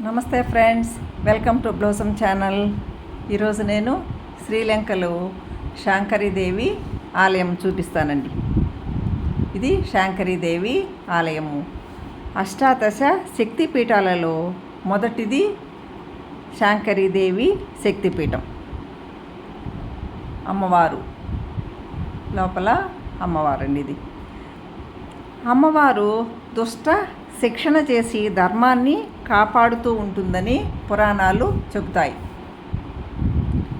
నమస్తే friends welcome to blossom channel. ఈరోజు నేను శ్రీలంకలో శాంకరీదేవి ఆలయం చూపిస్తానండి. ఇది శాంకరీదేవి ఆలయము. అష్టాదశ శక్తిపీఠాలలో మొదటిది శాంకరీదేవి శక్తిపీఠం. అమ్మవారు. లోపల అమ్మవారండి ఇది. అమ్మవారు దుష్ట శిక్షణ చేసి ధర్మాన్ని కాపాడుతూ ఉంటుందని పురాణాలు చెబుతాయి.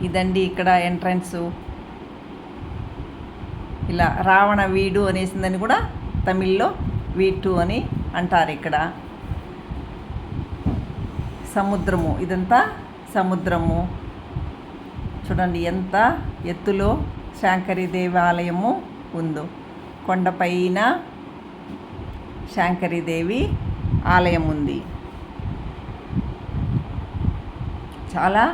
ఇదండి ఇక్కడ ఎంట్రన్స్. ఇలా రావణ వీడు అనేసిందని కూడా తమిళ్ళో వీటు అని అంటారు ఇక్కడ. సముద్రము ఇదంతా సముద్రము. చూడండి ఎంత ఎత్తులో శాంకరి దేవాలయము ఉందో. కొండపైన శాంకరీదేవి ఆలయం ఉంది. చాలా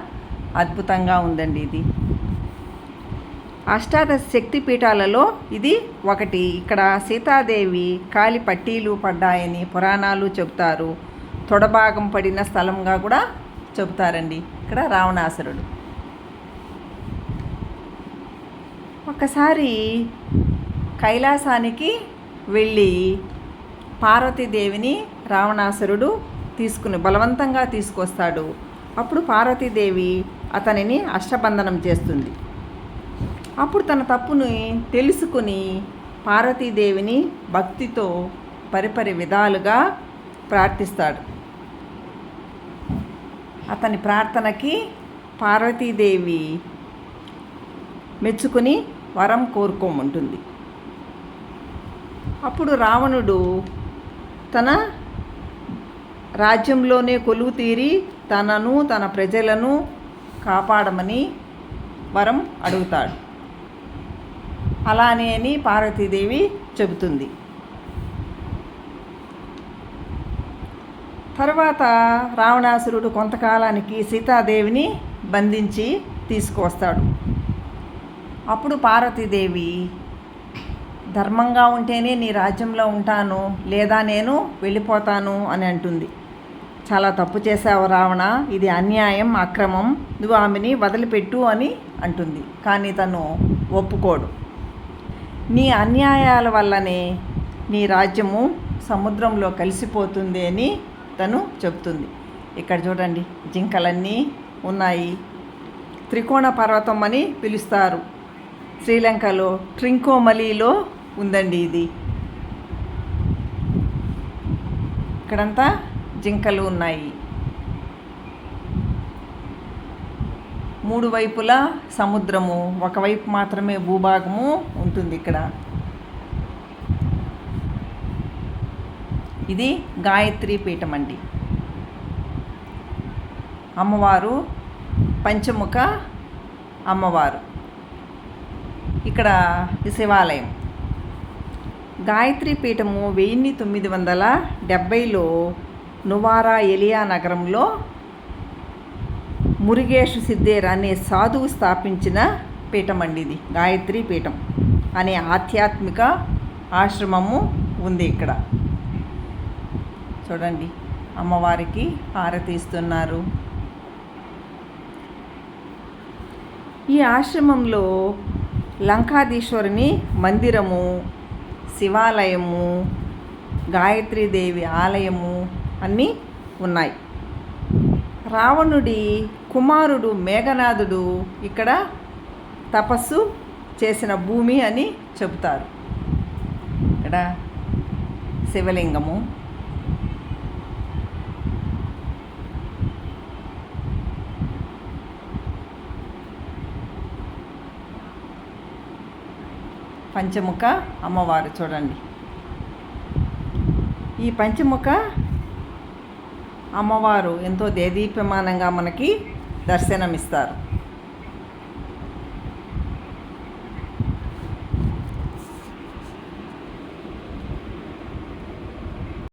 అద్భుతంగా ఉందండి ఇది. అష్టాదశ శక్తి పీఠాలలో ఇది ఒకటి. ఇక్కడ సీతాదేవి కాలి పట్టీలు పడ్డాయని పురాణాలు చెబుతారు. తొడభాగం పడిన స్థలంగా కూడా చెబుతారండి. ఇక్కడ రావణాసురుడు. ఒకసారి కైలాసానికి వెళ్ళి పార్వతీదేవిని రావణాసురుడు తీసుకుని బలవంతంగా తీసుకొస్తాడు. అప్పుడు పార్వతీదేవి అతనిని అష్టబంధనం చేస్తుంది. అప్పుడు తన తప్పుని తెలుసుకుని పార్వతీదేవిని భక్తితో పరిపరి విధాలుగా ప్రార్థిస్తాడు. అతని ప్రార్థనకి పార్వతీదేవి మెచ్చుకుని వరం కోరుకోమంటుంది. అప్పుడు రావణుడు తన రాజ్యంలోనే కొలువు తీరి తనను తన ప్రజలను కాపాడమని వరం అడుగుతాడు. అలానే అని పార్వతీదేవి చెబుతుంది. తర్వాత రావణాసురుడు కొంతకాలానికి సీతాదేవిని బంధించి తీసుకువస్తాడు. అప్పుడు పార్వతీదేవి ధర్మంగా ఉంటేనే నీ రాజ్యంలో ఉంటాను లేదా నేను వెళ్ళిపోతాను అని అంటుంది. చాలా తప్పు చేశావు రావణ ఇది అన్యాయం అక్రమం నువ్వు ఆమెని వదిలిపెట్టు అని అంటుంది. కానీ తను ఒప్పుకోడు. నీ అన్యాయాల వల్లనే నీ రాజ్యము సముద్రంలో కలిసిపోతుంది అని తను చెప్తుంది ఇక్కడ చూడండి జింకలన్నీ ఉన్నాయి. త్రికోణ పర్వతం అని పిలుస్తారు. శ్రీలంకలో ట్రింకోమలీలో ఉందండి ఇది. ఇక్కడంతా జింకలు ఉన్నాయి. మూడు వైపులా సముద్రము ఒకవైపు మాత్రమే భూభాగము ఉంటుంది ఇక్కడ. ఇది గాయత్రి పీఠం అండి. అమ్మవారు పంచముఖ అమ్మవారు. ఇక్కడ శివాలయం. గాయత్రి పీఠము వెయ్యి తొమ్మిది వందల డెబ్భైలో నువారా ఎలియా నగరంలో మురిగేష్ సిద్దేర్ అనే సాధువు స్థాపించిన పీఠం అండి ఇది గాయత్రి పీఠం అనే ఆధ్యాత్మిక ఆశ్రమము ఉంది ఇక్కడ. చూడండి అమ్మవారికి హారతి ఇస్తున్నారు ఈ ఆశ్రమంలో లంకాధీశ్వరుని మందిరము శివాలయము గాయత్రీదేవి ఆలయము అన్నీ ఉన్నాయి. రావణుడి కుమారుడు మేఘనాథుడు ఇక్కడ తపస్సు చేసిన భూమి అని చెబుతారు. ఇక్కడ శివలింగము. పంచముఖ అమ్మవారు చూడండి. ఈ పంచముఖ అమ్మవారు ఎంతో దేదీప్యమానంగా మనకి దర్శనమిస్తారు.